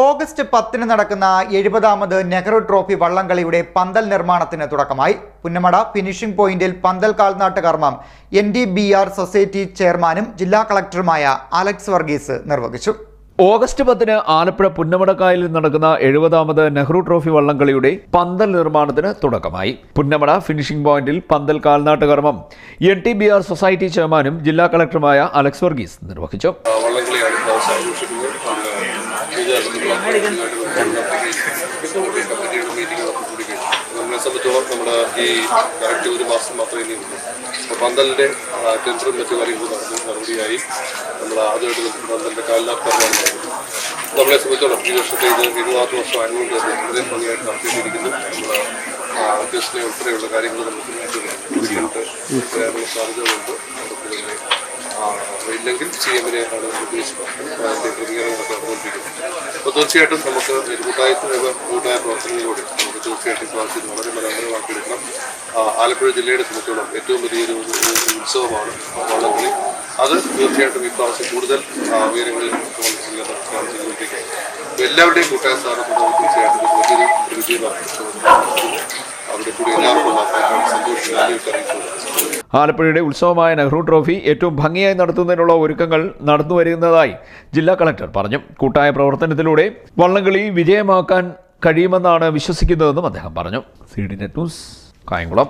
August പത്തിന് നടക്കുന്ന എഴുപതാമത് Nehru trophy വള്ളംകളിയുടെ പന്തൽ നിർമ്മാണത്തിന് തുടക്കമായി. പുന്നമട ഫിനിഷിംഗ് പോയിന്റിൽ പന്തൽ കാൽനാട്ട് കർമ്മം N D B R society ചെയർമാനും ജില്ലാ കളക്ടറുമായ അലക്സ് വർഗീസ് നിർവഹിച്ചു. ഓഗസ്റ്റ് പത്തിന് ആലപ്പുഴ പുന്നമടക്കായലിൽ നടക്കുന്ന എഴുപതാമത് നെഹ്റു ട്രോഫി വള്ളംകളിയുടെ പന്തൽ നിർമ്മാണത്തിന് തുടക്കമായി. പുന്നമട ഫിനിഷിംഗ് പോയിന്റിൽ പന്തൽ കാൽനാട്ട് കർമ്മം N T B R society ചെയർമാനും ജില്ലാ കളക്ടറുമായ അലക്സ് വർഗീസ് നിർവഹിച്ചു. സംബന്ധിച്ചോളം നമ്മൾ ഈ കറക്റ്റ് ഒരു മാസം മാത്രമേ ഇനി ഉള്ളൂ പന്തലിന്റെ ടെൻഡറും മറ്റു കാര്യങ്ങളും നടന്നു നടപടിയായി നമ്മൾ ആദ്യമായിട്ട് പന്തലിന്റെ കാലിനാർക്കാരാണ് നമ്മളെ സംബന്ധിച്ചോളം ഈ വർഷത്തെ ഇത് ഇരുപതാറ് വർഷം ആയതുകൊണ്ട് തന്നെ വളരെ ഭംഗിയായിട്ട് നടത്തിയിട്ടിരിക്കുന്നു. നമ്മൾ അധ്യക്ഷനെ ഉൾപ്പെടെയുള്ള കാര്യങ്ങൾ നമുക്ക് വരാനുള്ള സാധ്യതകളുണ്ട്. ഇല്ലെങ്കിൽ സി എമ്മിനെ ആണ് ഉദ്ദേശിക്കുന്നത്. അതിന്റെ ക്രമീകരണങ്ങളൊക്കെ അവതരിപ്പിക്കുന്നത് അപ്പോൾ തീർച്ചയായിട്ടും നമുക്ക് ഒരു കൂട്ടായത്തിന് കൂട്ടായ പ്രവർത്തനങ്ങളിലൂടെ തീർച്ചയായിട്ടും ക്ലാസ്സിൽ വളരെ മനോഹരമാക്കിയെടുക്കണം ആലപ്പുഴ ജില്ലയുടെ സംബന്ധിച്ചോളം ഏറ്റവും വലിയൊരു ഉത്സവമാണ് വള്ളംകളി. അത് തീർച്ചയായിട്ടും ഇപ്രാവശ്യം കൂടുതൽ ഉയരങ്ങളിൽ എല്ലാവരുടെയും കൂട്ടായ സ്ഥാനം തീർച്ചയായിട്ടും വലിയൊരു വിജയമാണ് ആലപ്പുഴയുടെ ഉത്സവമായ നെഹ്റു ട്രോഫി ഏറ്റവും ഭംഗിയായി നടത്തുന്നതിനുള്ള ഒരുക്കങ്ങൾ നടന്നു വരുന്നതായി ജില്ലാ കളക്ടർ പറഞ്ഞു. കൂട്ടായ പ്രവർത്തനത്തിലൂടെ വള്ളംകളി വിജയമാക്കാൻ കഴിയുമെന്നാണ് വിശ്വസിക്കുന്നതെന്നും അദ്ദേഹം പറഞ്ഞു. C D net news Kayamkulam.